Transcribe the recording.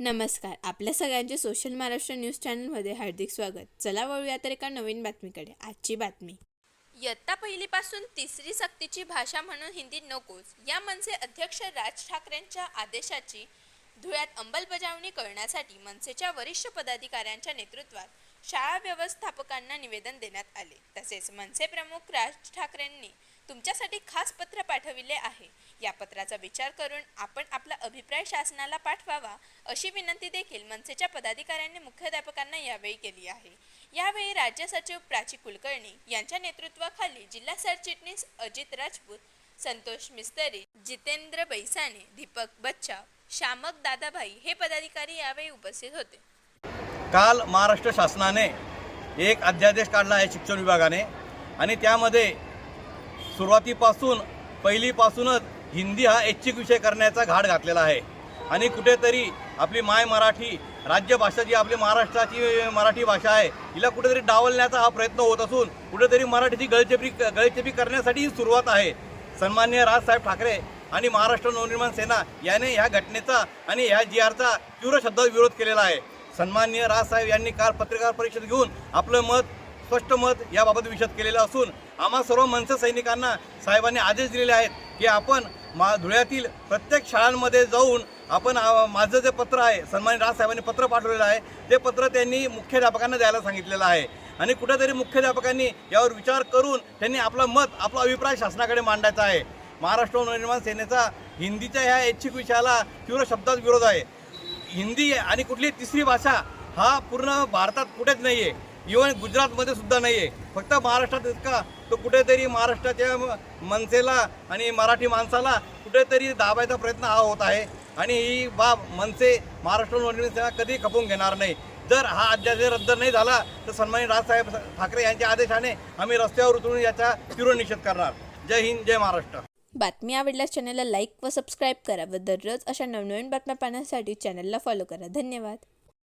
नमस्कार. आपल्या सगळ्यांचे सोशल महाराष्ट्र न्यूज चॅनलमध्ये हार्दिक स्वागत. चला वळूया तर एका नवीन बातमीकडे. आजची बातमी. इयत्ता पहिलीपासून तिसरी सक्तीची भाषा म्हणून हिंदी नकोच. या मनसे अध्यक्ष राज ठाकरेंच्या आदेशाची धुळ्यात अंमलबजावणी करण्यासाठी मनसेच्या वरिष्ठ पदाधिकाऱ्यांच्या नेतृत्वात शाळा व्यवस्थापकांना निवेदन देण्यात आले. तसेच मनसे प्रमुख राज ठाकरेंनी तुमच्यासाठी खास पत्र पाठविले आहे. या पत्राचा विचार करून आपण आपला अभिप्राय शासनाला पाठवावा अशी विनंती देखील मनसेच्या पदाधिकाऱ्यांनी मुख्याध्यापकांना यावेळी केली आहे. यावेळी राज्य सचिव प्राची कुलकर्णी यांच्या नेतृत्वाखाली जिल्हा सरचिटणीस अजित राजपूत संतोष मिस्तरी जितेंद्र बैसाणे दीपक बच्चा शामक दादाभाई हे पदाधिकारी यावेळी उपस्थित होते. काल महाराष्ट्र शासनाने एक अध्यादेश काढला आहे शिक्षण विभागाने आणि त्यामध्ये सुरुवातीपासून पहिलीपासूनच हिंदी हा ऐच्छिक विषय करण्याचा घाट घातलेला आहे. आणि कुठेतरी आपली माय मराठी राज्यभाषा जी आपली महाराष्ट्राची मराठी भाषा आहे हिला कुठेतरी डावलण्याचा हा प्रयत्न होत असून कुठेतरी मराठीची गळचेपी गळचेपी करण्यासाठी ही सुरुवात आहे. सन्मान्य राजसाहेब ठाकरे आणि महाराष्ट्र नवनिर्माण सेना याने ह्या घटनेचा आणि ह्या जी आरचा तीव्र शब्दात विरोध केलेला आहे. सन्मान्य राजसाहेब यांनी काल पत्रकार परिषद घेऊन आपलं मत स्पष्ट मत याबाबत विशद केलेलं असून आम्हा सर्व मनसे सैनिकांना साहेबांनी आदेश दिलेले आहेत की आपण मा धुळ्यातील प्रत्येक शाळांमध्ये जाऊन आपण माझं जे पत्र आहे सन्मानित राजसाहेबांनी पत्र पाठवलेलं आहे ते पत्र त्यांनी मुख्याध्यापकांना द्यायला सांगितलेलं आहे. आणि कुठेतरी मुख्याध्यापकांनी यावर विचार करून त्यांनी आपलं मत आपला अभिप्राय शासनाकडे मांडायचा आहे. महाराष्ट्र नवनिर्माण सेनेचा हिंदीच्या ह्या ऐच्छिक विषयाला तीव्र शब्दात विरोध आहे. हिंदी आणि कुठली तिसरी भाषा हा पूर्ण भारतात कुठेच नाही आहे इवन गुजरातमध्ये सुद्धा नाही आहे फक्त महाराष्ट्रात इतका तो कुठेतरी महाराष्ट्राच्या मनसेला आणि मराठी माणसाला कुठेतरी दाबायचा प्रयत्न हा होत आहे. आणि ही बाब मनसे महाराष्ट्र नोंदणी सेवा कधी खपवून घेणार नाही. जर हा अध्यादेश रद्द नाही झाला तर सन्मानित राजसाहेब ठाकरे यांच्या आदेशाने आम्ही रस्त्यावर उतरून याचा तीव्र निषेध करणार. जय हिंद जय महाराष्ट्र. बातमी आवडल्यास चॅनलला लाईक व सबस्क्राईब करा व दररोज अशा नवनवीन बातम्या पाहण्यासाठी चॅनलला फॉलो करा. धन्यवाद.